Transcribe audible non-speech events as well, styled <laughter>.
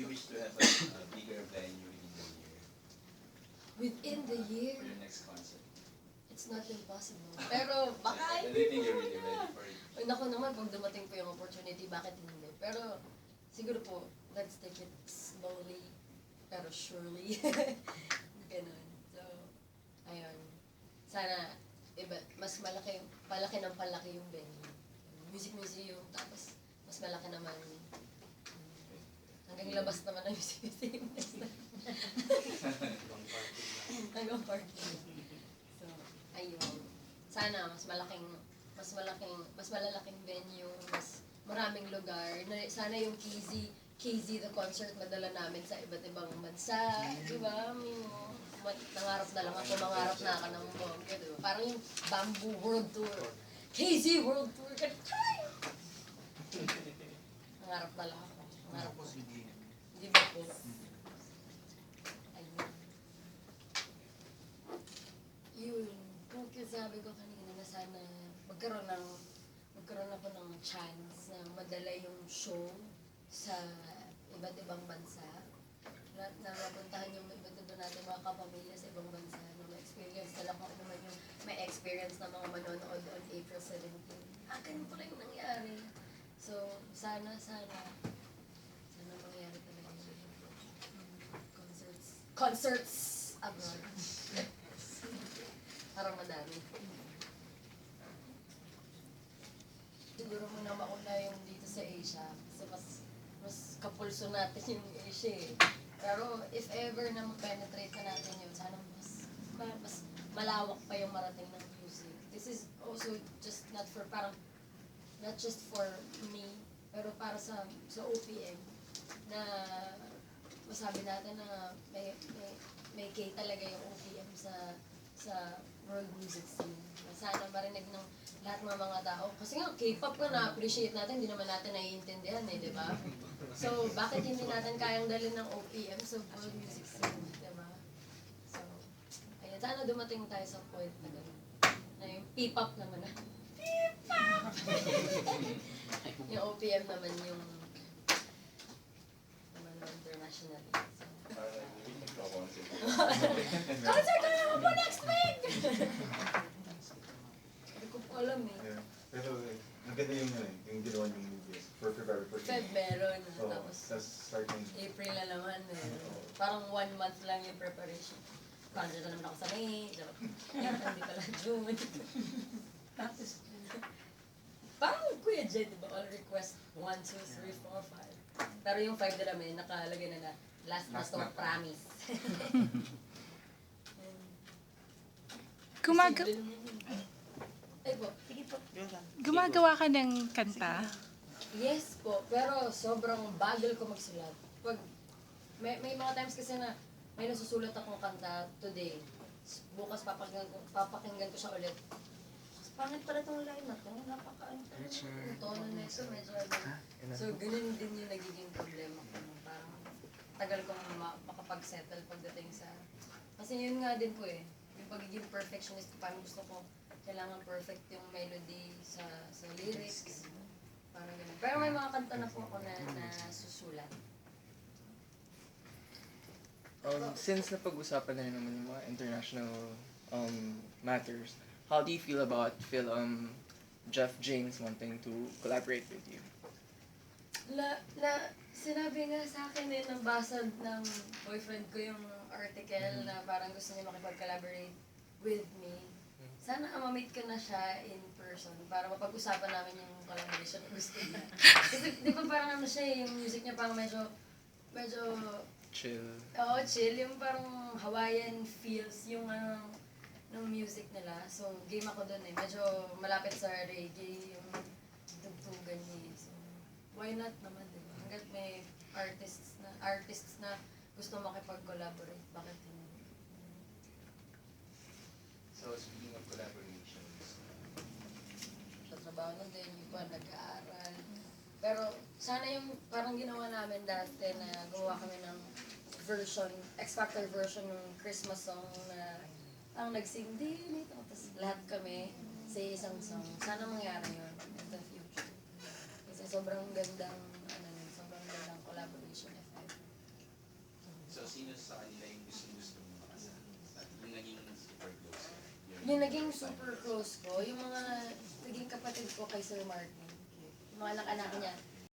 you wish to have a, a bigger venue within the year Within the year, for your next concert? it's not impossible. Pero baka And hindi think po you're really na. ready for it. Ay, naku naman, pag dumating po yung opportunity, bakit hindi? Pero, siguro po, let's take it slowly, pero surely. <laughs> Ganun. So, ayun. Sana, iba, mas malaki, palaki ng palaki yung venue. Music museum, tapos, mas malaki naman. Hanggang labas naman ng music museum. Hanggang parking. So, ayun. Sana, mas malaking, mas malaking, mas malalaking venue, mas maraming lugar. Na, sana yung KZ, KZ the concert madala namin sa iba't ibang bansa. Di ba? Ma- nangarap na lang ako, mangarap na ako ng bongga. Di ba? Parang yung Bamboo World Tour. KZ World Tour. <laughs> Nangarap na lang ako. Nangarap ko. Di ba po? Ayun. Yun. Kung sabi ko kanina na sana magkaroon ng magkaroon ako ng chance na madala yung show sa iba't ibang bansa. Na, na mapuntahan yung iba't ibang natin mga kapamilya sa ibang bansa na ma-experience nila kung ano yung may experience ng mga manonood on April 17. Ah, ganun pala yung nangyari. So, sana, sana mangyari talaga yun. Concerts. Abroad. Parang madami. Siguro muna mauna yung dito sa Asia. Kasi mas, mas kapulso natin yung Asia eh. Pero if ever na ma-penetrate na natin yun, sana mas, ma- mas malawak pa yung marating ng music. This is also just not for parang not just for me, pero para sa sa OPM na masabi natin na may may, may K talaga yung OPM sa sa world music scene. Na Sana marinig ng lahat ng mga tao. Kasi nga, K-pop ko na-appreciate natin, hindi naman natin naiintindihan eh, di ba? So, bakit hindi natin kayang dalhin ng OPM sa world music scene, di ba? So, ayun, sana dumating tayo sa point na gano'n. Na yung P-pop naman na. <laughs> P-pop! <laughs> yung OPM naman yung nagko-concert. Concert na naman po next week! Hindi ko po alam eh. Yeah. Pero eh, maganda yung, eh, yung ginawa yung movies for February 14. Feb meron, Oo, tapos tapos starting. April na naman meron. Parang one month lang yung preparation. Concert na naman ako sa May, charot. hindi pala June. tapos, parang Kuya Jay, di ba, all request 1, 2, 3, 4, 5. Pero yung 5 nila may nakalagay na na, last na Last to, na. promise. <laughs> Gumag- Ay po, gumagawa ka ng kanta? Yes po, pero sobrang bagal ko magsulat. Pag may, may mga times kasi na may nasusulat akong kanta today. Bukas papakinggan ko, papakinggan ko siya ulit. Pangit pala itong line na to. Napaka ano pa yung tono na ito. Medyo ano. So, ganun din yung nagiging problema ko. Parang tagal kong ma- makapag-settle pagdating sa... Kasi yun nga din po eh. Yung pagiging perfectionist parang gusto ko kailangan perfect yung melody sa sa lyrics. Parang ganun. Pero may mga kanta na po ako na, na susulat. Um, since napag-usapan na rin naman yung mga international um, matters, how do you feel about Phil, um, Jeff James wanting to collaborate with you? La, na, sinabi nga sa akin eh, nabasa ng boyfriend ko yung article na parang gusto niya makipag-collaborate with me. Sana ma-meet ko na siya in person para mapag-usapan namin yung collaboration na gusto niya. <laughs> Kasi di ba parang ano siya eh, yung music niya parang medyo, medyo, Chill. oo, chill. Yung parang Hawaiian feels yung ano, ng music nila. So, game ako dun eh. Medyo malapit sa reggae yung tugtugan niya. eh. So, why not naman, di ba? Hanggat may artists na, artists na gusto makipag-collaborate, bakit hindi? So, speaking of collaborations, Sa trabaho nun din, yung iba nag-aaral. Pero, sana yung parang ginawa namin dati na gumawa kami ng version, X-Factor version ng Christmas song na ang nagsing din ito. Tapos lahat kami sa isang song. Sana mangyari yun in the future. Kasi sobrang gandang, ano, sobrang gandang collaboration effect. sa kanila yung gusto-gusto mo makasama? Yung naging super close ko. Yung naging super close ko, yung mga naging kapatid ko kay Sir Martin. Yung mga anak-anak niya.